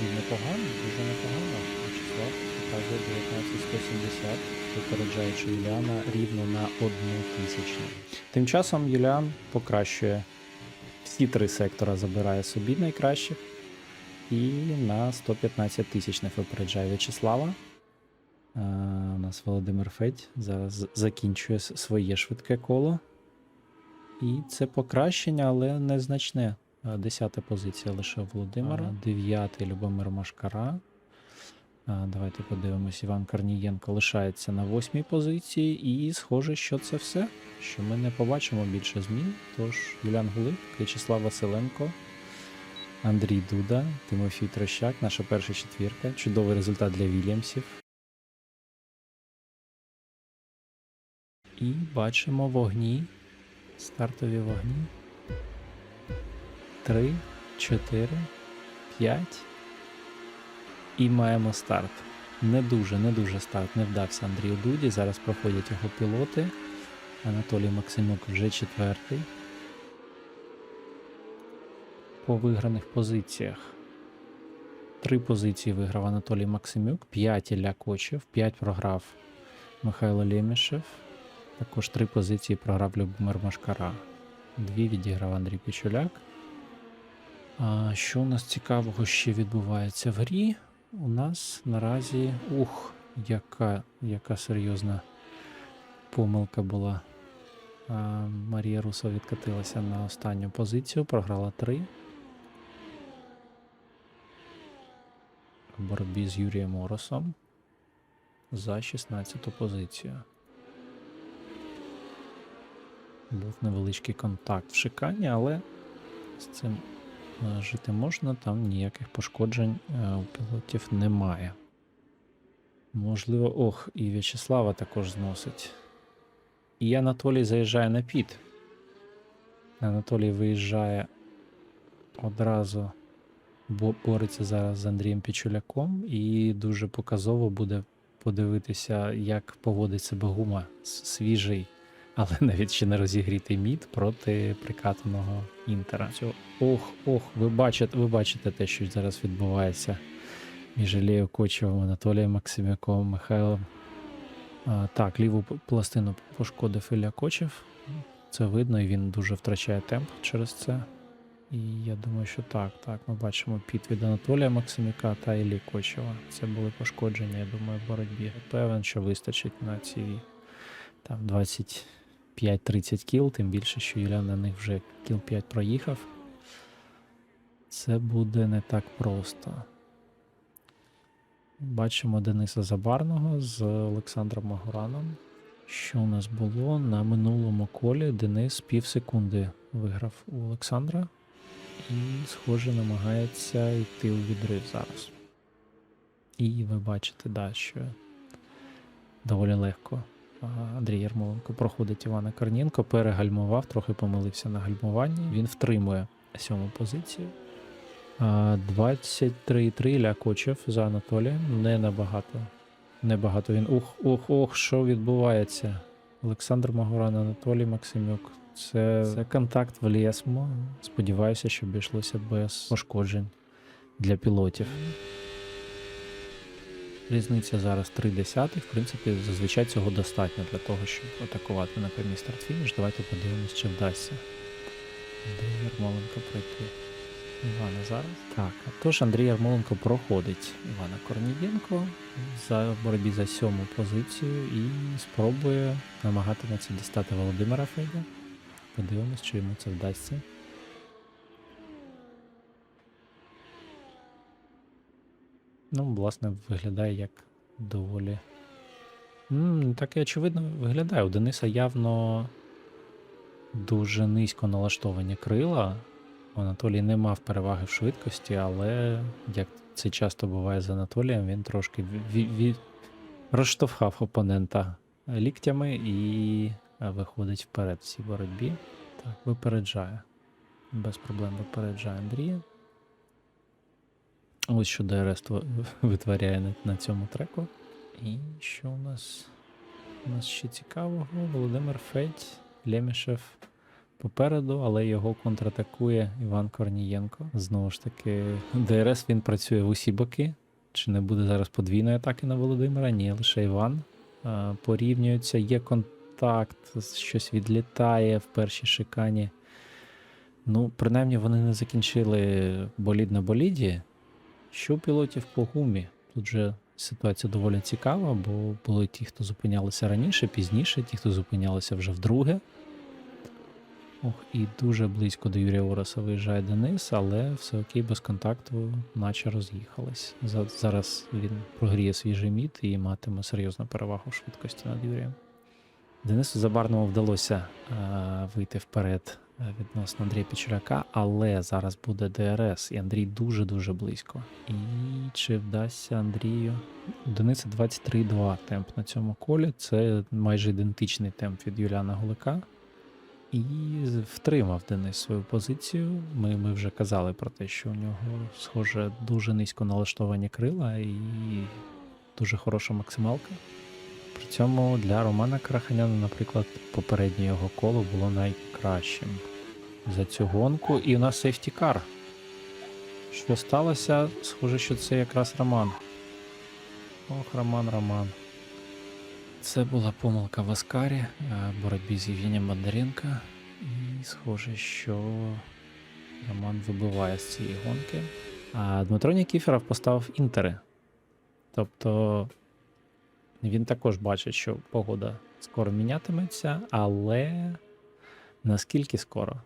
І непогано, дуже непогано. Вячеслав показує 19170, випереджаючи Юліана рівно на одну тисячну. Тим часом Юліан покращує всі три сектора, забирає собі найкращих. І на 115 тисячних випереджає В'ячеслава. У нас Володимир Федь зараз закінчує своє швидке коло. І це покращення, але незначне. А, Десята позиція лише Володимира, дев'ятий Любомир Машкара. Давайте подивимось. Іван Корнієнко лишається на восьмій позиції, і схоже, що це все. Що ми не побачимо більше змін. Тож Юлян Гулик, В'ячеслав Василенко, Андрій Дуда, Тимофій Трощак, наша перша четвірка. Чудовий результат для Вільямсів. І бачимо вогні. Стартові вогні. Три, чотири, п'ять. І маємо старт. Не дуже, не дуже старт не вдався Андрію Дуді. Зараз проходять його пілоти. Анатолій Максимюк вже четвертий. По виграних позиціях. Три позиції виграв Анатолій Максимюк, 5 Ілля Кочев, 5 програв Михайло Лємішев. Також три позиції програв Любомир Машкара. Дві відіграв Андрій Пічуляк. Що у нас цікавого ще відбувається в грі? У нас наразі. Ух, яка, яка серйозна помилка була. Марія Руса відкатилася на останню позицію, програла 3. В боротьбі з Юрієм Оросом за 16 позицію. Був невеличкий контакт в шикані, але з цим жити можна, там ніяких пошкоджень е, у пілотів немає. Можливо, ох, і В'ячеслава також зносить. І Анатолій заїжджає на піт. Анатолій виїжджає одразу, бо бореться зараз з Андрієм Пічуляком, і дуже показово буде подивитися, як поводить себе гума свіжий, але навіть ще не розігрітий мід проти прикатаного інтера. Ох, ох, ви бачите, ви бачите те, що зараз відбувається між Ілією Кочевим, Анатолієм Максимяком, Михайлом. А, так, ліву пластину пошкодив Ілля Кочев. Це видно, і він дуже втрачає темп через це. І я думаю, що так, так, ми бачимо піт від Анатолія Максимюка та Іллі Кочева. Це були пошкодження, я думаю, в боротьбі. Певен, що вистачить на ці там 25-30 кіл, тим більше, що Юля на них вже кіл 5 проїхав. Це буде не так просто. Бачимо Дениса Забарного з Олександром Магураном. Що у нас було на минулому колі? Денис пів секунди виграв у Олександра і, схоже, намагається йти у відрив зараз. І ви бачите, да, що доволі легко Андрій Ярмоленко проходить Івана Корнієнко, перегальмував, трохи помилився на гальмуванні. Він втримує сьому позицію. А, 23,3 Ілля Кочев за Анатолієм. Не набагато. Небагато він. Ух, ух, ух, що відбувається? Олександр Магуран, Анатолій Максимюк. Це, це контакт в Лєсмо. Сподіваюся, що обійшлося без пошкоджень для пілотів. Різниця зараз 3 десятих. В принципі, зазвичай цього достатньо для того, щоб атакувати на прямій старт-фініш. Давайте подивимось, чи вдасться. Андрій Ярмоленко пройти. Івана зараз. Так, тож Андрій Ярмоленко проходить Івана Корнієнко за боротьбі за сьому позицію і спробує намагатиметься дістати Володимира Федя. Подивимось, чи йому це вдасться. Ну, власне, виглядає як доволі. м так і очевидно виглядає. У Дениса явно дуже низько налаштовані крила. У Анатолій не мав переваги в швидкості, але як це часто буває з Анатолієм, він трошки розштовхав опонента ліктями і е, виходить вперед в цій боротьбі. Так, випереджає. Без проблем випереджає Андрія. Ось що ДРС витворяє на, на цьому треку. І що у нас? У нас ще цікавого? Володимир Федь, Лемішев, попереду, але його контратакує Іван Корнієнко. Знову ж таки, ДРС він працює в усі боки. Чи не буде зараз подвійної атаки на Володимира? Ні, лише Іван. Е, Порівнюються, є контакт, щось відлітає в першій шикані. Ну, принаймні, вони не закінчили болід на боліді. Що пілотів по гумі? Тут же ситуація доволі цікава, бо були ті, хто зупинялися раніше, пізніше, ті, хто зупинялися вже вдруге. Ох, і дуже близько до Юрія Ороса виїжджає Денис, але все окей, без контакту, наче роз'їхались. Зараз він прогріє свіжий мід і матиме серйозну перевагу швидкості над Юрієм. Денису Забарному вдалося е, вийти вперед відносно Андрія Печуляка, але зараз буде ДРС, і Андрій дуже-дуже близько. І чи вдасться Андрію? Дениса 23,2 темп на цьому колі. Це майже ідентичний темп від Юліана Гулика. І втримав Денис свою позицію. Ми, ми вже казали про те, що у нього, схоже, дуже низько налаштовані крила і дуже хороша максималка. При цьому для Романа Краханяна, наприклад, попереднє його коло було найкращим за цю гонку. І у нас сейфтікар. Що сталося? Схоже, що це якраз Роман. Ох, Роман, Роман. Це була помилка в Аскарі е, в боротьбі з Євгенієм Бондаренко. І схоже, що Роман вибиває з цієї гонки. А Дмитро Нікіферов поставив інтери. Тобто він також бачить, що погода скоро мінятиметься, але наскільки скоро?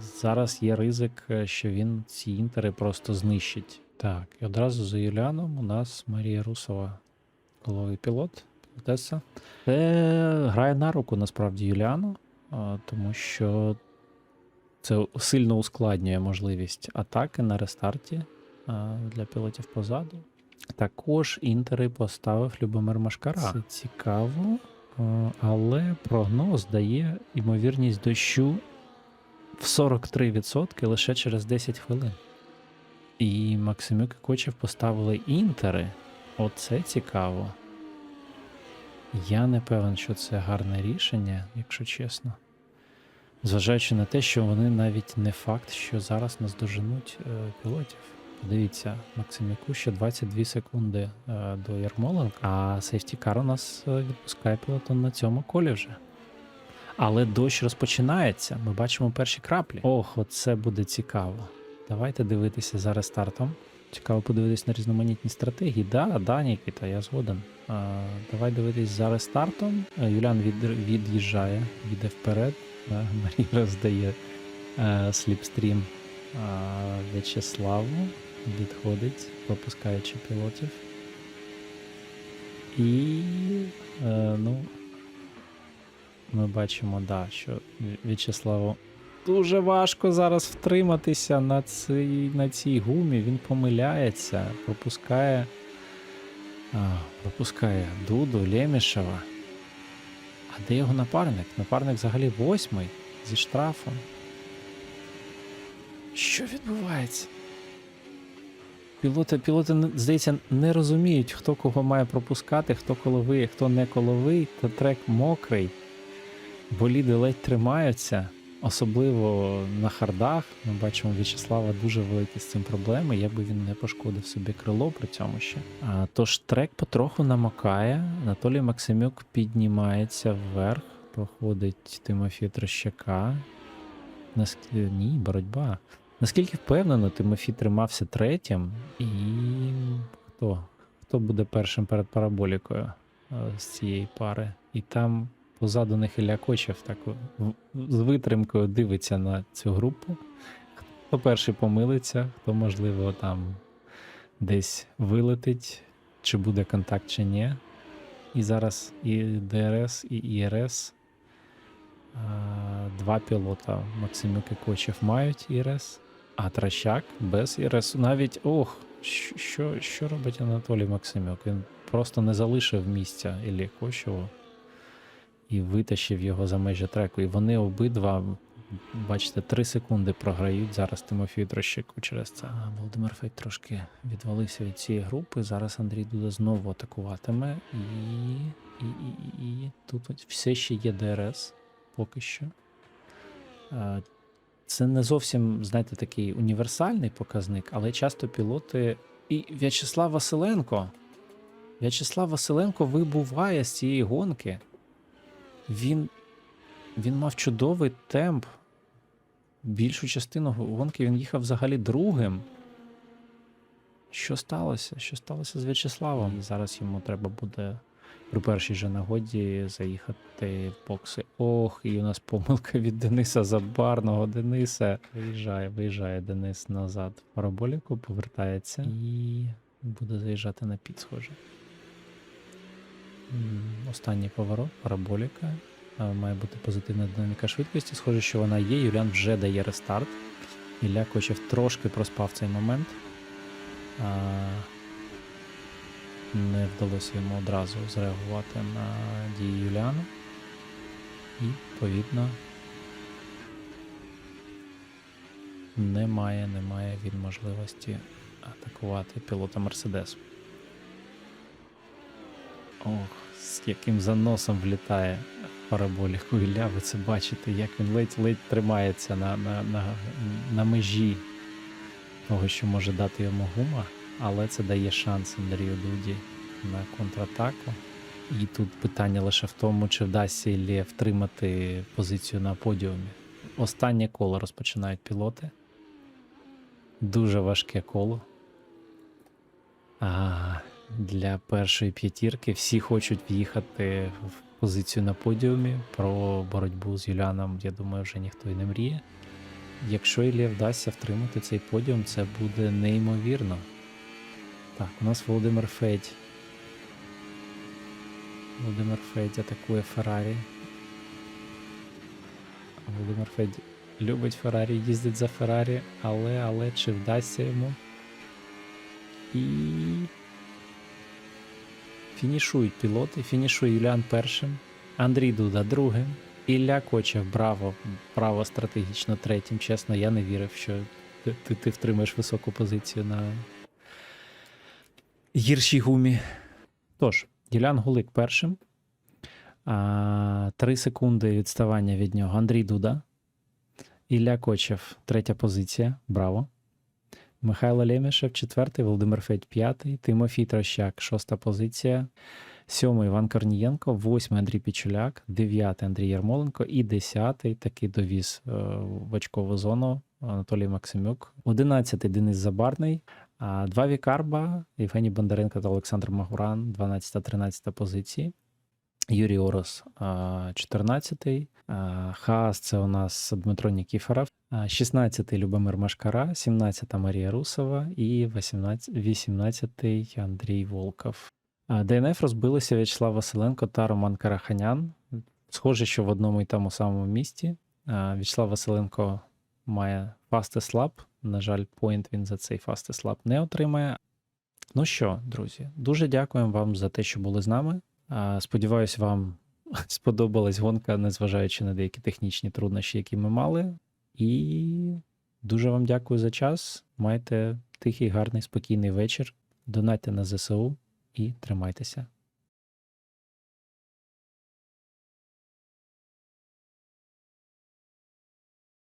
Зараз є ризик, що він ці інтери просто знищить. Так, і одразу за Юліаном у нас Марія Русова, головий пілот, пілотеса. Це грає на руку насправді Юліану, тому що це сильно ускладнює можливість атаки на рестарті для пілотів позаду. Також інтери поставив Любомир Машкара. Це цікаво, е, але прогноз дає ймовірність дощу в 43% лише через 10 хвилин. І Максимюк і Кочев поставили інтери. Оце цікаво. Я не певен, що це гарне рішення, якщо чесно. Зважаючи на те, що вони навіть не факт, що зараз наздоженуть е, пілотів. Подивіться, Максимяку ще 22 секунди е, до Ярмоленка, а сейфтікар у нас е, відпускає пілотон на цьому колі вже. Але дощ розпочинається. Ми бачимо перші краплі. Ох, оце буде цікаво. Давайте дивитися за рестартом. Цікаво подивитись на різноманітні стратегії. Да, да, Нікіта, я згоден. А, давай дивитись за рестартом. Е, Юлян від, від'їжджає, йде вперед. Да, Марія роздає е, сліпстрім В'ячеславу. Відходить, пропускаючи пілотів. І е, ну, ми бачимо, да, що В'ячеславу дуже важко зараз втриматися на цій, на цій гумі. Він помиляється, пропускає. А, пропускає Дуду, Лемішева. А де його напарник? Напарник взагалі восьмий зі штрафом. Що відбувається? Пілоти, пілоти, здається, не розуміють, хто кого має пропускати, хто коловий, хто не коловий, та трек мокрий. Боліди ледь тримаються, особливо на хардах. Ми бачимо В'ячеслава дуже великі з цим проблеми, якби він не пошкодив собі крило при цьому ще. А, тож трек потроху намокає. Анатолій Максимюк піднімається вверх, проходить Тимофій Трощака. Наск... Ні, боротьба. Наскільки впевнено, Тимофій тримався третім, і хто? Хто буде першим перед параболікою е, з цієї пари? І там позаду них Ілля Кочев так з витримкою дивиться на цю групу. Хто перший помилиться, хто, можливо, там десь вилетить, чи буде контакт, чи ні. І зараз і ДРС, і ІРС. Два пілота Максимюк і Кочев мають ІРС, а Тращак без ІРС. Навіть ох, що, що, робить Анатолій Максимюк? Він просто не залишив місця Іллі Кочеву і витащив його за межі треку. І вони обидва, бачите, 3 секунди програють зараз Тимофію Трощаку через це. А Володимир Фейт трошки відвалився від цієї групи. Зараз Андрій Дуда знову атакуватиме. І, і, і, і, і тут все ще є ДРС поки що. Це не зовсім, знаєте, такий універсальний показник, але часто пілоти. І В'ячеслав Василенко. В'ячеслав Василенко вибуває з цієї гонки. Він, він мав чудовий темп. Більшу частину гонки він їхав взагалі другим. Що сталося? Що сталося з В'ячеславом? Зараз йому треба буде при першій же нагоді заїхати в бокси. Ох, і у нас помилка від Дениса Забарного. Дениса виїжджає, виїжджає Денис назад в параболіку, повертається і буде заїжджати на піт, схоже. Останній поворот, параболіка. Е, Має бути позитивна динаміка швидкості. Схоже, що вона є. Юліан вже дає рестарт. Ілля Кочев трошки проспав цей момент. Не вдалося йому одразу зреагувати на дії Юліана. І, відповідно, немає, немає він можливості атакувати пілота Мерседес. Ох, з яким заносом влітає в параболіку Ілля, ви це бачите, як він ледь-ледь тримається на, на, на, на межі того, що може дати йому гума, але це дає шанс Андрію Дуді на контратаку. І тут питання лише в тому, чи вдасться Іллі втримати позицію на подіумі. Останнє коло розпочинають пілоти. Дуже важке коло. А для першої п'ятірки всі хочуть в'їхати в позицію на подіумі. Про боротьбу з Юліаном, я думаю, вже ніхто і не мріє. Якщо Іллі вдасться втримати цей подіум, це буде неймовірно. Так, у нас Володимир Федь. Володимир Федь атакує Феррарі. Володимир Федь любить Феррарі, їздить за Феррарі, але, але чи вдасться йому? І. Фінішують пілоти. Фінішує Юліан першим, Андрій Дуда другим. Ілля Кочев, браво, браво стратегічно третім. Чесно, я не вірив, що ти, ти, втримаєш високу позицію на гіршій гумі. Тож, Юліан Гулик першим. А, три секунди відставання від нього. Андрій Дуда. Ілля Кочев, третя позиція. Браво. Михайло Лемішев, четвертий, Володимир Федь, п'ятий, Тимофій Трощак, шоста позиція. Сьомий Іван Корнієнко, восьмий Андрій Пічуляк, дев'ятий Андрій Ярмоленко і десятий таки довіз е, в очкову зону Анатолій Максимюк. Одинадцятий Денис Забарний, два Вікарба, Євгеній Бондаренко та Олександр Магуран, 12-13 позиції. Юрій Орос, 14-й. Хаас це у нас Дмитро Нікіфоров. 16-й Любомир Машкара, 17-та Марія Русова і 18-й Андрій Волков. ДНФ розбилися В'ячеслав Василенко та Роман Караханян. Схоже, що в одному і тому самому місті. В'ячеслав Василенко має fastest lap. На жаль, поінт він за цей fastest lap не отримає. Ну що, друзі, дуже дякуємо вам за те, що були з нами. Сподіваюсь, вам сподобалась гонка, незважаючи на деякі технічні труднощі, які ми мали. І дуже вам дякую за час. Майте тихий, гарний, спокійний вечір. Донайте на ЗСУ і тримайтеся.